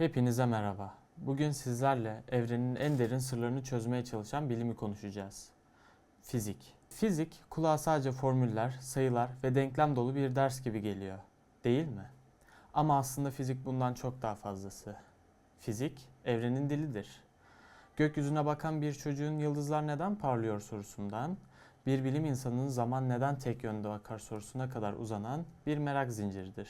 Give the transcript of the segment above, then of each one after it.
Hepinize merhaba. Bugün sizlerle evrenin en derin sırlarını çözmeye çalışan bilimi konuşacağız. Fizik. Fizik kulağa sadece formüller, sayılar ve denklem dolu bir ders gibi geliyor. Değil mi? Ama aslında fizik bundan çok daha fazlası. Fizik evrenin dilidir. Gökyüzüne bakan bir çocuğun yıldızlar neden parlıyor sorusundan, bir bilim insanının zaman neden tek yönde akar sorusuna kadar uzanan bir merak zinciridir.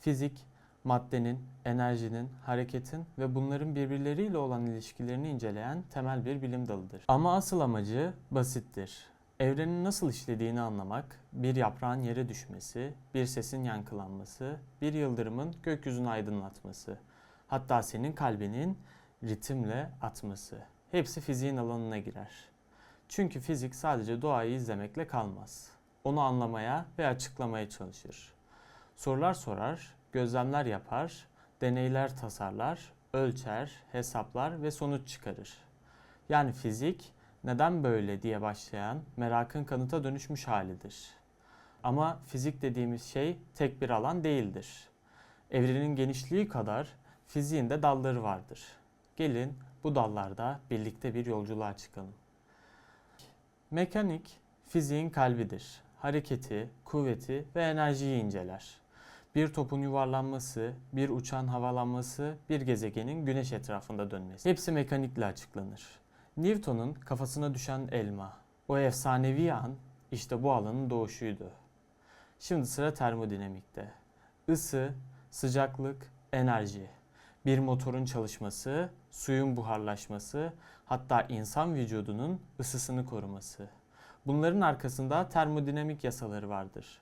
Fizik, maddenin, enerjinin, hareketin ve bunların birbirleriyle olan ilişkilerini inceleyen temel bir bilim dalıdır. Ama asıl amacı basittir. Evrenin nasıl işlediğini anlamak, bir yaprağın yere düşmesi, bir sesin yankılanması, bir yıldırımın gökyüzünü aydınlatması, hatta senin kalbinin ritimle atması. Hepsi fiziğin alanına girer. Çünkü fizik sadece doğayı izlemekle kalmaz. Onu anlamaya ve açıklamaya çalışır. Sorular sorar, gözlemler yapar, deneyler tasarlar, ölçer, hesaplar ve sonuç çıkarır. Yani fizik neden böyle diye başlayan merakın kanıta dönüşmüş halidir. Ama fizik dediğimiz şey tek bir alan değildir. Evrenin genişliği kadar fiziğin de dalları vardır. Gelin bu dallarda birlikte bir yolculuğa çıkalım. Mekanik fiziğin kalbidir. Hareketi, kuvveti ve enerjiyi inceler. Bir topun yuvarlanması, bir uçağın havalanması, bir gezegenin güneş etrafında dönmesi. Hepsi mekanikle açıklanır. Newton'un kafasına düşen elma. O efsanevi an işte bu alanın doğuşuydu. Şimdi sıra termodinamikte. Isı, sıcaklık, enerji. Bir motorun çalışması, suyun buharlaşması, hatta insan vücudunun ısısını koruması. Bunların arkasında termodinamik yasaları vardır.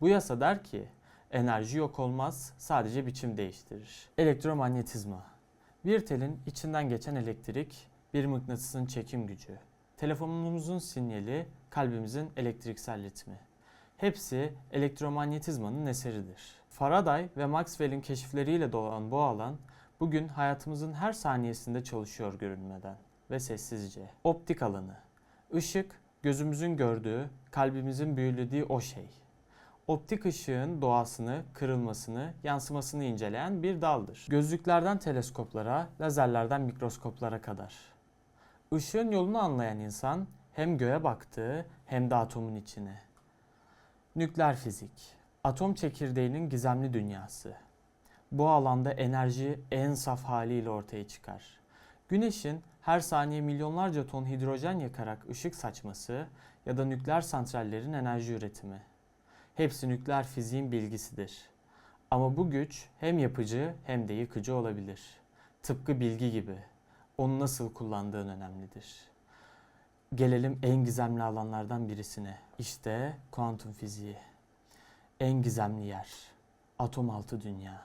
Bu yasa der ki enerji yok olmaz, sadece biçim değiştirir. Elektromanyetizma. Bir telin içinden geçen elektrik, bir mıknatısın çekim gücü. Telefonumuzun sinyali, kalbimizin elektriksel ritmi. Hepsi elektromanyetizmanın eseridir. Faraday ve Maxwell'in keşifleriyle dolan bu alan bugün hayatımızın her saniyesinde çalışıyor görünmeden ve sessizce. Optik alanı. Işık gözümüzün gördüğü, kalbimizin büyülediği o şey. Optik ışığın doğasını, kırılmasını, yansımasını inceleyen bir daldır. Gözlüklerden teleskoplara, lazerlerden mikroskoplara kadar. Işığın yolunu anlayan insan hem göğe baktı hem de atomun içine. Nükleer fizik. Atom çekirdeğinin gizemli dünyası. Bu alanda enerji en saf haliyle ortaya çıkar. Güneşin her saniye milyonlarca ton hidrojen yakarak ışık saçması ya da nükleer santrallerin enerji üretimi. Hepsi nükleer fiziğin bilgisidir. Ama bu güç hem yapıcı hem de yıkıcı olabilir. Tıpkı bilgi gibi. Onu nasıl kullandığın önemlidir. Gelelim en gizemli alanlardan birisine. İşte kuantum fiziği. En gizemli yer. Atom altı dünya.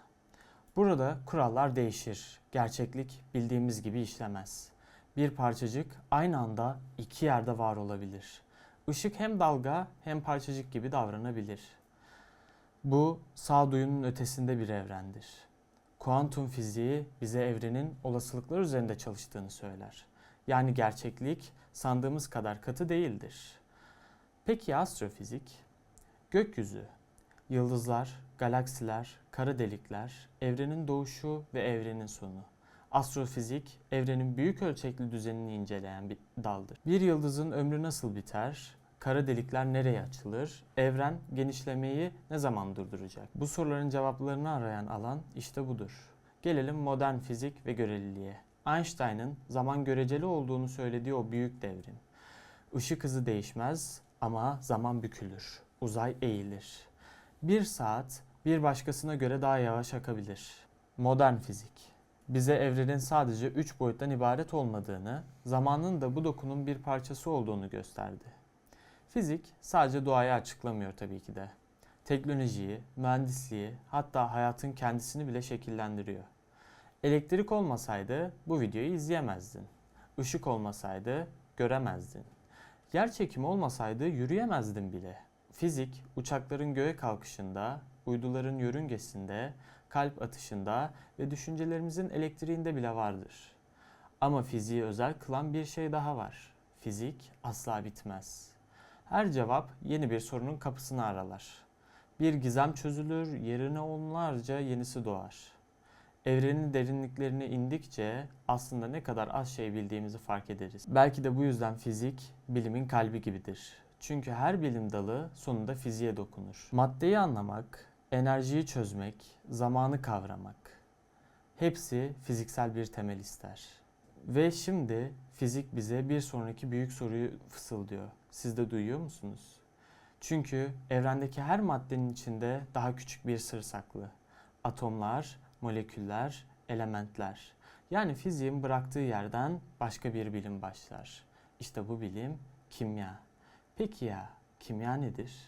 Burada kurallar değişir. Gerçeklik bildiğimiz gibi işlemez. Bir parçacık aynı anda iki yerde var olabilir. Işık hem dalga hem parçacık gibi davranabilir. Bu sağduyunun ötesinde bir evrendir. Kuantum fiziği bize evrenin olasılıklar üzerinde çalıştığını söyler. Yani gerçeklik sandığımız kadar katı değildir. Peki astrofizik? Gökyüzü, yıldızlar, galaksiler, kara delikler, evrenin doğuşu ve evrenin sonu. Astrofizik, evrenin büyük ölçekli düzenini inceleyen bir daldır. Bir yıldızın ömrü nasıl biter? Kara delikler nereye açılır? Evren genişlemeyi ne zaman durduracak? Bu soruların cevaplarını arayan alan işte budur. Gelelim modern fizik ve göreliliğe. Einstein'ın zaman göreceli olduğunu söylediği o büyük devrim. Işık hızı değişmez ama zaman bükülür. Uzay eğilir. Bir saat bir başkasına göre daha yavaş akabilir. Modern fizik bize evrenin sadece 3 boyuttan ibaret olmadığını, zamanın da bu dokunun bir parçası olduğunu gösterdi. Fizik sadece doğayı açıklamıyor tabii ki de. Teknolojiyi, mühendisliği, hatta hayatın kendisini bile şekillendiriyor. Elektrik olmasaydı bu videoyu izleyemezdin. Işık olmasaydı göremezdin. Yer çekimi olmasaydı yürüyemezdin bile. Fizik, uçakların göğe kalkışında, uyduların yörüngesinde, kalp atışında ve düşüncelerimizin elektriğinde bile vardır. Ama fiziği özel kılan bir şey daha var. Fizik asla bitmez. Her cevap yeni bir sorunun kapısını aralar. Bir gizem çözülür, yerine onlarca yenisi doğar. Evrenin derinliklerine indikçe aslında ne kadar az şey bildiğimizi fark ederiz. Belki de bu yüzden fizik bilimin kalbi gibidir. Çünkü her bilim dalı sonunda fiziğe dokunur. Maddeyi anlamak, enerjiyi çözmek, zamanı kavramak hepsi fiziksel bir temel ister. Ve şimdi fizik bize bir sonraki büyük soruyu fısıldıyor. Siz de duyuyor musunuz? Çünkü evrendeki her maddenin içinde daha küçük bir sır saklı. Atomlar, moleküller, elementler. Yani fiziğin bıraktığı yerden başka bir bilim başlar. İşte bu bilim kimya. Peki ya kimya nedir?